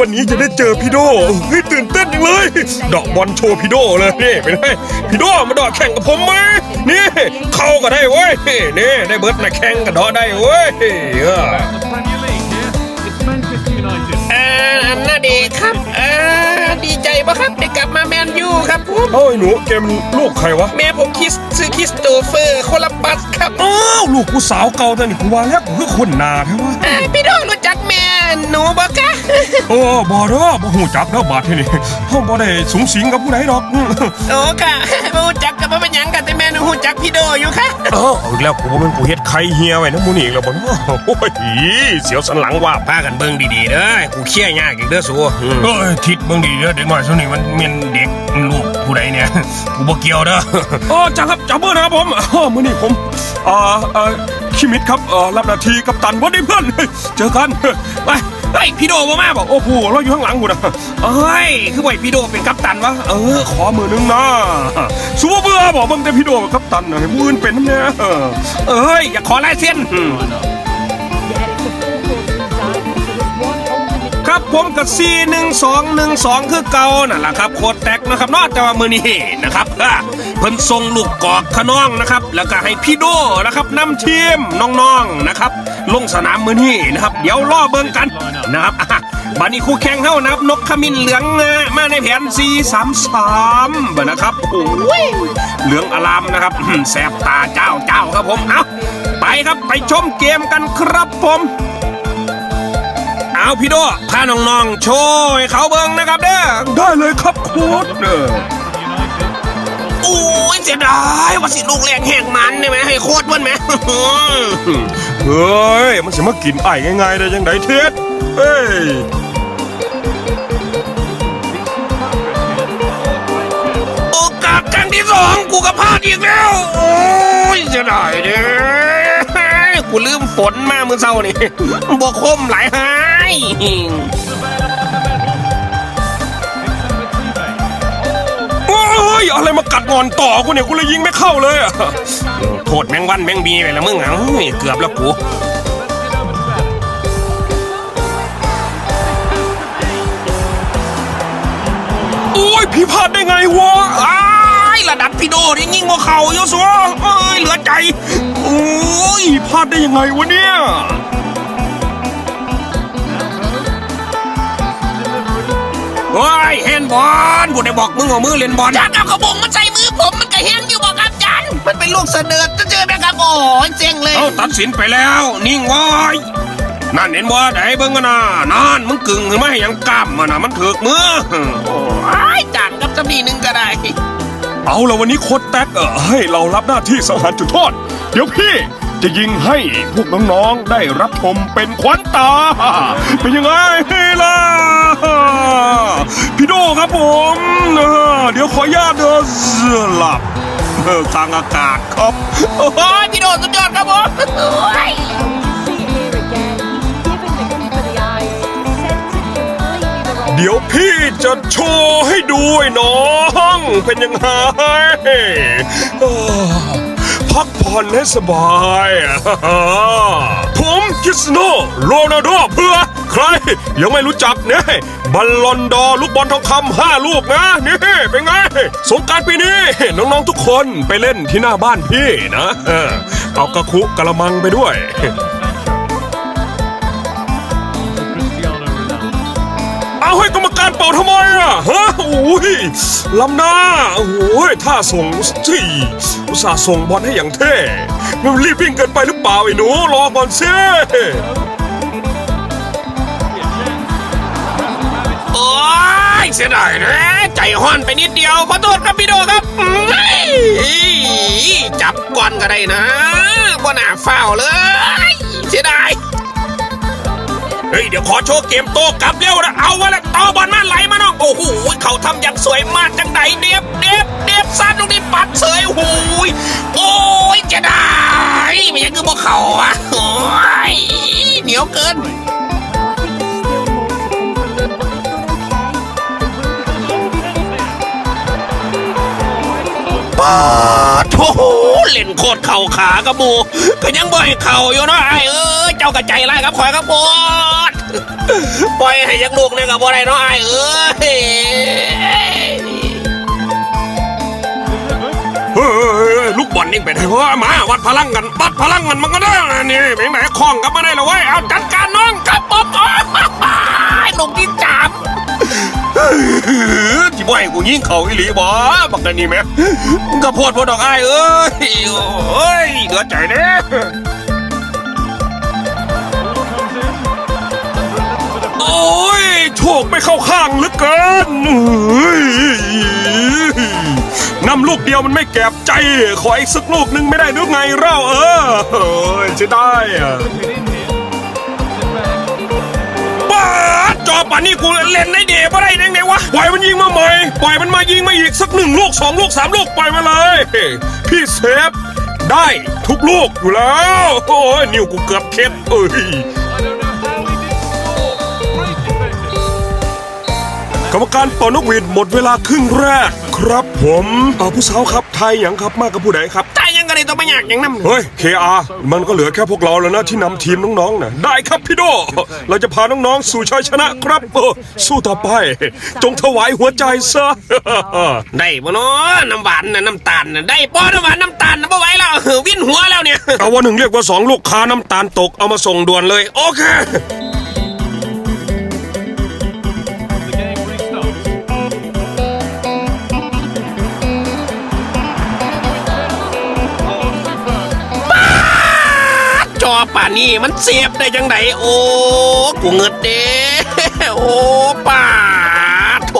วันนี้จะได้เจอพี่โดเฮ้ยตื่นเต้นจังเลยดอกบอลโชว์พี่โดเลยนี่เป็นไงพี่โดมาดอกแข่งกับผมไหมนี่เข้าก็ได้เว้ยนี่ได้เบิร์ดมาแข่งกับดอได้เว้ยเออ The Premier League here. It's Manchester United. อ่านาเดชน์ครับอ่าดีใจปะครับได้กลับมาแมนยูครับผมเอ้ยหนูเกมลูกใครวะแม่ผมคิสซื้อคริสโตเฟอร์โคลัมบัสครับอ้าวลูกกูสาวเก่าแต่นี่กูว่าแล้วกูคือคนหนาแท้วะอ่าพี่โดรู้จักแม่ หนูบ่คะโอ้บ่เด้อบ่ฮู้จักเด้อบาดที่นี่เฮาบ่ได้สูงสิงกับผู้ใดดอกโอ้ค่ะบ่รู้จักกับบ่เป็นหยังกันแต่แม่หนูรู้จักพี่โดอยู่ค่ะเอ้าเอาอีกแล้วกูบ่แม่นกูเฮ็ดไข่เฮียไว้นะหมูนี่อีกแล้วบ่เนาะโอ้ยเสียวสันหลังว่าพากันเบิ่งดีๆเด้อกูเคลียร์ยากอีกเด้อสูอืมเอ้ยทิศเบิ่งดีเด้อเด็กน้อยช่วงนี้มันแม่นเด็กลูกผู้ใดเนี่ยกูบ่เกี่ยวเด้ออ๋อจังครับจับเบอร์นะครับผมอ๋อมื้อนี้ผมอ่าเอ่อ คิมิดครับเอ่อรับหน้าที่กัปตันวันนี้เพื่อน เจอกันไปเฮ้ยพี่โดบ่มาบอกโอ้โหเราอยู่ข้างหลังกูนะเอ้ยคือไว้พี่โดเป็นกัปตันวะเออขอมือนึงนะสัวเบื่อบอกเบิ่งแต่พี่โดกับกัปตันนะให้มือนเป็นน้ำเนี่ยเออเอ้ยอย่าขอลายเส้น ครับผมกับซีหนึ่งสองหนึ่งสองคือเก่านั่นแหละครับโคตรแตกนะครับนอกจากว่ามือนี้นะครับเพิ่นส่งลูกกอกขน้องนะครับ แล้วก็ให้พี่โดนะครับนำทีมน้องๆนะครับ ลงสนามมือนี้นะครับ เดี๋ยวรอเบิ่งกันนะครับบัดนี้คู่แข่งเฮานะครับ นกขมิ้นเหลืองมาในแผน 4 3 3บ่นะครับโอ้ยเหลืองอลามนะครับแสบตาเจ้าเจ้าครับผมเอาไปครับไปชมเกมกันครับผม เอาพี่โดพาน้องๆ โชว์ให้เขาเบิ่งนะครับเด้อได้เลยครับโค้ดเออโอ้ยเสียดายว่าสิลูกแรงแหกมันได้ไหมให้โคตรมันไหม เฮ้ย มันจะมากินไอ้ง่ายๆได้ยังไงเท็ดเฮ้ยโอกาสครั้งที่สองกูก็พลาดอีกแล้ว โอ้ยเสียดายเด้อ กูลืมฝนมาเมื่อเช้านี่บวคมหลายหายโอ้ยอะไรมากัดงอนต่อกูเนี่ยกูเลยยิงไม่เข้าเลยอะโทษแมงวันแมงบีไปละมึงอะเฮ้ยเกือบแล้วกูโอ้ยพี่พลาดได้ไงวะอ้า ยระดับพี่โดนี่ยิ่งกว่าเขาเยอะสัวเอ้ยเหลือใจ โอ้ยพลาดได้ยังไงวะเนี่ยเฮ้ยเฮนบอลกูได้บอกมึงเอามือเล่นบอลจานเอากระบงมันใส่มือผมมันก็เฮนอยู่บอกครับจานมันเป็นลูกเสนอจะเจอไหมครับโอ้ยเจ๋งเลยเอาตัดสินไปแล้ว นิ่งไว้นั่นเห็นว่าได้เบิ่งกันนะนั่นมึงกึ่งขึ้นมาให้ยังกล้ามมันนะมันถือกมือโอ้ยจานกับจำนีหนึ่งก็ได้ เอาละวันนี้โค้ดแท็กเออให้เรารับหน้าที่สังหารจุดโทษ เดี๋ยวพี่จะยิงให้พวกน้องๆได้รับชมเป็นขวัญตา เป็นยังไงล่ะพี่โดครับผมเออเดี๋ยวขออนุญาตเดินหลับเออกลางอากาศครับ โอ้ยพี่โดสุดยอดครับผม ดี๋ยวพี่จะโชว์ให้ดูไอ้น้อง เป็นยังไงพักผ่อนให้สบาย ผมคิสโนโรนัลโดเพื่อ ใคร ยังไม่รู้จักเนี่ยบอลลอนดอร์ลูกบอลทองคำห้าลูกนะนี่เป็นไง สงการปีนี้ น้อง ๆ ทุกคนไปเล่นที่หน้าบ้านพี่นะ เออเอากระคุกระมังไปด้วย ป่าทำไมอะฮะโอ้ยลำหน้าโอ้ยท่าส่งสี่อุตส่าห์ส่งบอลให้อย่างเท่มันรีบวิ่งเกินไปหรือเปล่าไอ้หนูรอก่อนสิโอ้ยเสียดายนะใจห้อนไปนิดเดียวขอโทษครับพี่โดครับจับก่อนก็ได้นะบ่น่าเฝ้าเลย เสียดาย เฮ้ยเดี๋ยวขอโชว์เกมโต้กลับเร็วนะเอาวะละต่อบอลมาไหลมาน้องโอ้โหเขาทำอย่างสวยมากจังไดเด็บเด็บเด็บซัดลูกนี้ปัดเสยโอ้ยโอ้ยจะได้ไม่ยังคือพวกเขาอะโอ้ยเหนียวเกินปาดโถเล่นโคตรเข่าขากระบูก็ยังบ่ให้เข่าอยู่เนาะไอ้เอ้ยเจ้ากระใจไล่ครับคอยครับโคตร ปล่อยให้ยักลูกเนี่ยกับบ่ได้เนาะไอ้ายเอ้ยเฮ้ยลูกบอลนี่เป็นไงวะมาวัดพลังกันวัดพลังกันมันก็ได้นะนี่แหมแหมคล้องกันมาได้แล้วเว้ยเอาจัดการน้องครับผมลูกที่จามที่บ่ให้กูยิงเขาอีหลีบ่บักกันนี่แหม่มึงก็โพดโพดดอกไอ้เอ้ยโอ้ยเหลือใจเด้ โอ้ยโชคไม่เข้าข้างเหลือเกินนำลูกเดียวมันไม่แก็บใจ ขออีกสักลูกหนึงไม่ได้หรือไงเล่าเออเฮ้ยจะได้อะบ้าดจอป่านนี้กูเล่นในเดบ่ได้ยังไงวะ ปล่อยมันยิงมาใหม่ปล่อยมันมายิงมาอีกสักหนึ่งลูกสองลูกสามลูกปล่อยมาเลย พี่เซฟ ได้ทุกลูกอยู่แล้ว โอ้ยนิ้วกูเกือบเคล็ดเอ้ย กรรมการเป่านกหวีดหมดเวลาครึ่งแรก ครับผมเอาผู้สาวครับไทยหยังครับมากกับผู้ใดครับตายยังกันเลยต้องมาอยากอย่างนั้นเฮ้ย KR มันก็เหลือแค่พวกเราแล้วนะที่นำทีมน้องๆนะได้ครับพี่โด เราจะพาน้องๆสู่ชัยชนะครับเออสู้ต่อไป จงถวายหัวใจซะ ได้บ่เนาะน้ำหวานน่ะน้ำตาลน่ะได้ป้อน้ำหวานน้ำตาลน่ะบ่ไหวแล้ววิ่นหัวแล้วเนี่ย เอาวันหนึ่งเรียกว่าสองลูกค้าน้ำตาลตกเอามาส่งด่วนเลย โอเค อป่านนี้มันเสียบได้จังไดโอ้กูเงิดเด้โอ้ป่าโถ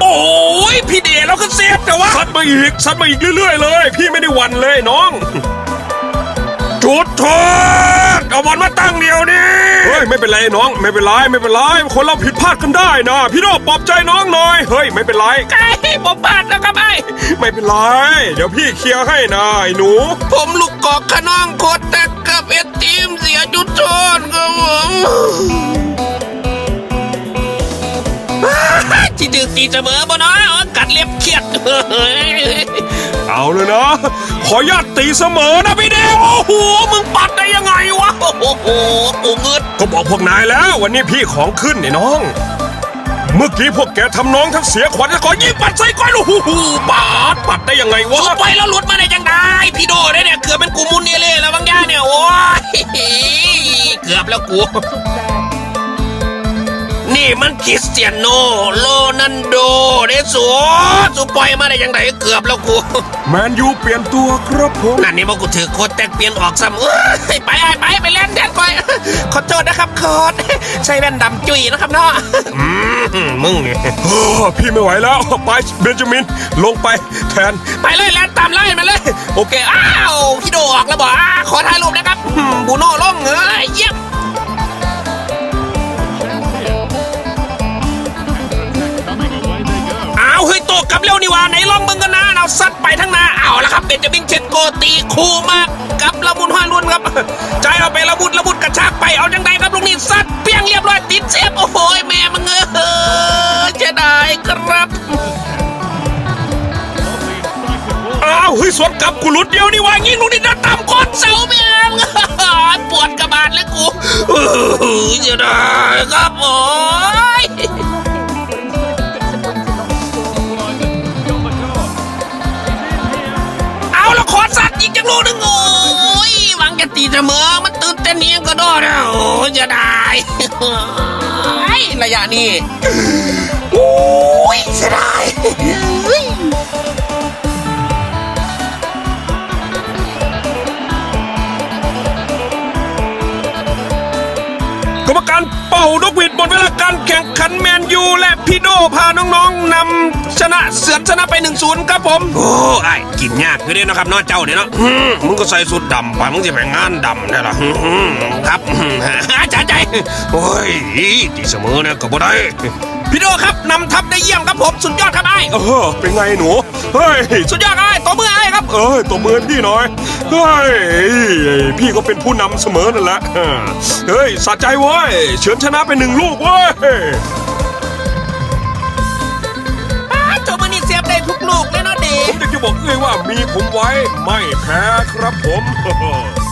โอ้ยพี่เดชเราก็เซฟแต่ว่าซัดมาอีกซัดมาอีกเรื่อยๆเลย พี่ไม่ได้หวันเลยน้อง จุดโทษเอาบอลมาตั้งเดียวนี่เฮ้ยไม่เป็นไรน้อง ไม่เป็นไรไม่เป็นไรคนเราผิดพลาดกันได้นะ พี่โดปลอบใจน้องหน่อยเฮ้ยไม่เป็นไร ไผมพลาดแล้วครับไอ้ไม่เป็นไร เดี๋ยวพี่เคลียร์ให้นะไอ้หนู ผมลูกกอกขน้องโคตรแต่กับเอ็ดทีมเสียจุดโทษครับผมที่ดึกตีเสมอบ่เนาะกัดเล็บเครียดเอาเลยนะ ขอญาตตีเสมอนะพี่เดวโอ้โห มึงปัดได้ยังไงวะ โอ้โหกูเงิดก็บอกพวกนายแล้ว วันนี้พี่ของขึ้นไอ้น้อง เมื่อกี้พวกแกทำน้องทั้งเสียขวัญและขอยิงปัดใส่ก้อยลูกหูหูปาดปัดได้ยังไงวะสู้ไปแล้วหลุดมาได้ยังไงพี่โดได้เนี่ยเกือบเป็นกูมุนเนเล่แล้วบางย่าเนี่ยโอ้ยเกือบแล้วกู มันคริสเตียโนโรนันโดเดสูสูปล่อยมาได้ยังไงเกือบแล้วกูแมนยูเปลี่ยนตัวครับผมนั่นนี่บอกกูถือโคตรแตกเปลี่ยนออกซ้ำเอ้ยไปไปไปไปเล่นแดนไปขอโทษนะครับโคตรใช้แว่นดำจุยนะครับเนาะอืมมึงเนี่ยโอ้พี่ไม่ไหวแล้วไปเบนจามิน ลงไปแทน ไปเลยแลนตามไล่มาเลย โอเค อ้าวพี่โดออกแล้วบอกอ่าขอถ่ายรูปนะครับอืมบูโน่ลงเอ้ยเยี่ยม อ้าวเฮ้ยโตกลับเร็วนี่วาไหนลองมึงกันนะเอาซัดไปทั้งนาเอาละครับเบนจามินเชนโกตีคู่มากกับละมุนห้อยลุนครับใจเราไปละมุนละมุนกระชากไปเอาจังไดครับลูกนี้ซัดเปี้ยงเรียบร้อยติดเซฟโอ้โหแม่มึงเออจะได้ครับอ้าวเฮ้ยสวนกลับกูหลุดเดียวนี่วะยิงลูกนี้นะต่ำคตรเสาเมียงปวดกระบาลเลยกูเออจะได้ครับโอ้ เสมอมันตื่นเต้นนี้ก็ได้นะโอ้ยจะได้ไอ้ระยะนี้โอ้ยเสียดายเฮ้กรรมการเป่านกหวีดหมดเวลาการแข่งขันแมนยูและพี่โดพาน้องๆนำ ชนะเสือนชนะไป1นศูนย์ครับผม โอ้ไอ้กินยากคือเด้นะครับเน้อเจ้าเนี่ยเนาะอืมมึงก็ใส่สุดดำไปมึงจะไปงานดำได้ล่ะอืมครับอืมอาจารย์ใจโอ้ยตีเสมอเนี่ยก็บ่ได้พี่โดครับนำทัพได้เยี่ยมครับผมสุดยอดครับไอ้เออเป็นไงหนูเฮ้ยสุดยอดครับไอ้ตัวมือไอ้ครับเอ้ยตัวมือพี่หน่อยเฮ้ยพี่ก็เป็นผู้นำเสมอนั่นแหละเออเฮ้ยสะใจเว้ยเฉือนชนะไปหนึ่งลูกเว้ย บอกเลยว่ามีผมไว้ ไม่แพ้ครับผม